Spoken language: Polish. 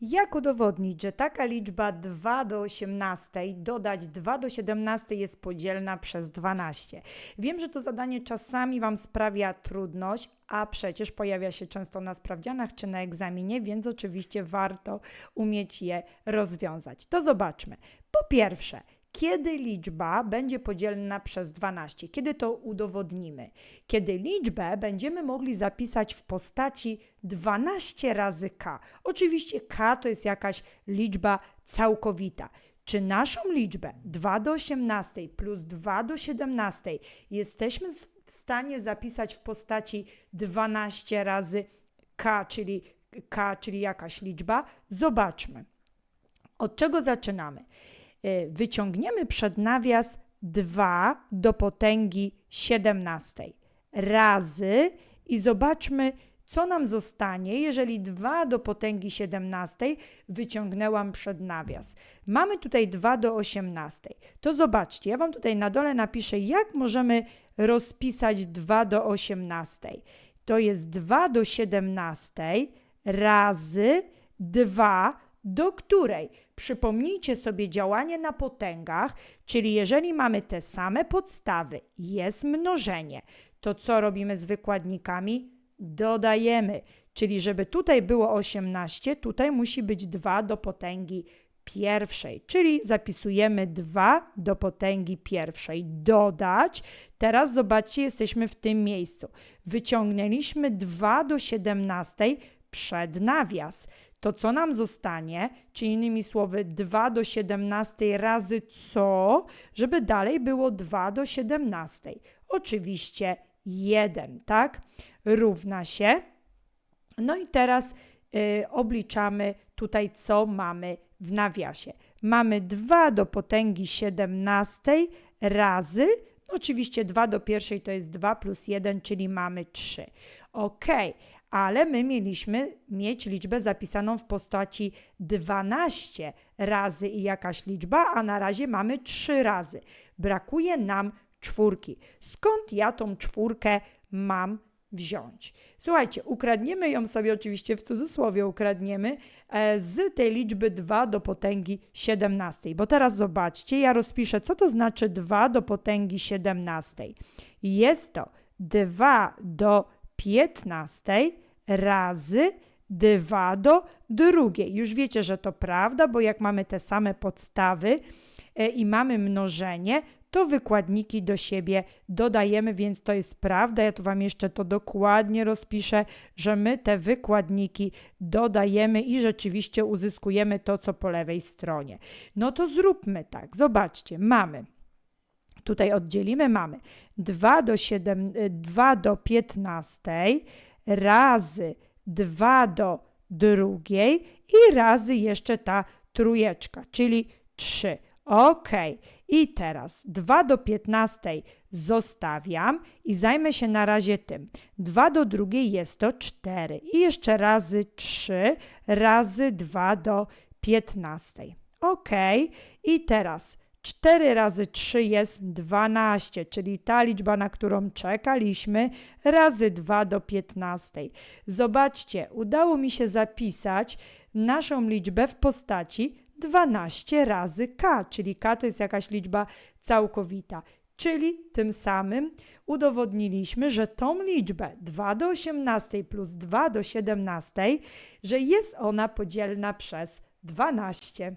Jak udowodnić, że taka liczba 2 do 18 dodać 2 do 17 jest podzielna przez 12? Wiem, że to zadanie czasami Wam sprawia trudność, a przecież pojawia się często na sprawdzianach czy na egzaminie, więc oczywiście warto umieć je rozwiązać. To zobaczmy. Po pierwsze, kiedy liczba będzie podzielna przez 12? Kiedy to udowodnimy? Kiedy liczbę będziemy mogli zapisać w postaci 12 razy k. Oczywiście k to jest jakaś liczba całkowita. Czy naszą liczbę 2 do 18 plus 2 do 17 jesteśmy w stanie zapisać w postaci 12 razy k, czyli k, czyli jakaś liczba? Zobaczmy. Od czego zaczynamy? Y, Wyciągniemy przed nawias 2 do potęgi 17 razy i zobaczmy, co nam zostanie, jeżeli 2 do potęgi 17 wyciągnęłam przed nawias. Mamy tutaj 2 do 18. To zobaczcie, ja Wam tutaj na dole napiszę, jak możemy rozpisać 2 do 18. To jest 2 do 17 razy 2 do której przypomnijcie sobie działanie na potęgach, czyli jeżeli mamy te same podstawy, jest mnożenie, to co robimy z wykładnikami? Dodajemy, czyli żeby tutaj było 18, tutaj musi być 2 do potęgi pierwszej, czyli zapisujemy 2 do potęgi pierwszej. Dodać, teraz zobaczcie, jesteśmy w tym miejscu. Wyciągnęliśmy 2 do 17 przed nawias to co nam zostanie, czy innymi słowy 2 do 17 razy co, żeby dalej było 2 do 17. Oczywiście 1, tak? Równa się. No i teraz y, obliczamy tutaj, co mamy w nawiasie. Mamy 2 do potęgi 17 razy, no oczywiście 2 do pierwszej to jest 2 plus 1, czyli mamy 3. Ok, ale my mieliśmy mieć liczbę zapisaną w postaci 12 razy i jakaś liczba, a na razie mamy 3 razy. Brakuje nam czwórki. Skąd ja tą czwórkę mam wziąć? Słuchajcie, ukradniemy ją sobie oczywiście w cudzysłowie ukradniemy e, z tej liczby 2 do potęgi 17. Bo teraz zobaczcie, ja rozpiszę, co to znaczy 2 do potęgi 17. Jest to 2 do 15 razy 2 do drugiej. Już wiecie, że to prawda, bo jak mamy te same podstawy e, i mamy mnożenie, to wykładniki do siebie dodajemy, więc to jest prawda. Ja tu Wam jeszcze to dokładnie rozpiszę, że my te wykładniki dodajemy i rzeczywiście uzyskujemy to, co po lewej stronie. No to zróbmy tak. Zobaczcie, mamy. Tutaj oddzielimy, mamy 2 do, 7, 2 do 15 razy 2 do drugiej i razy jeszcze ta trójeczka, czyli 3. Ok. I teraz 2 do 15 zostawiam i zajmę się na razie tym. 2 do drugiej jest to 4. I jeszcze razy 3 razy 2 do 15. Ok. I teraz 4 razy 3 jest 12, czyli ta liczba, na którą czekaliśmy, razy 2 do 15. Zobaczcie, udało mi się zapisać naszą liczbę w postaci 12 razy k, czyli k to jest jakaś liczba całkowita. Czyli tym samym udowodniliśmy, że tą liczbę 2 do 18 plus 2 do 17, że jest ona podzielna przez 12.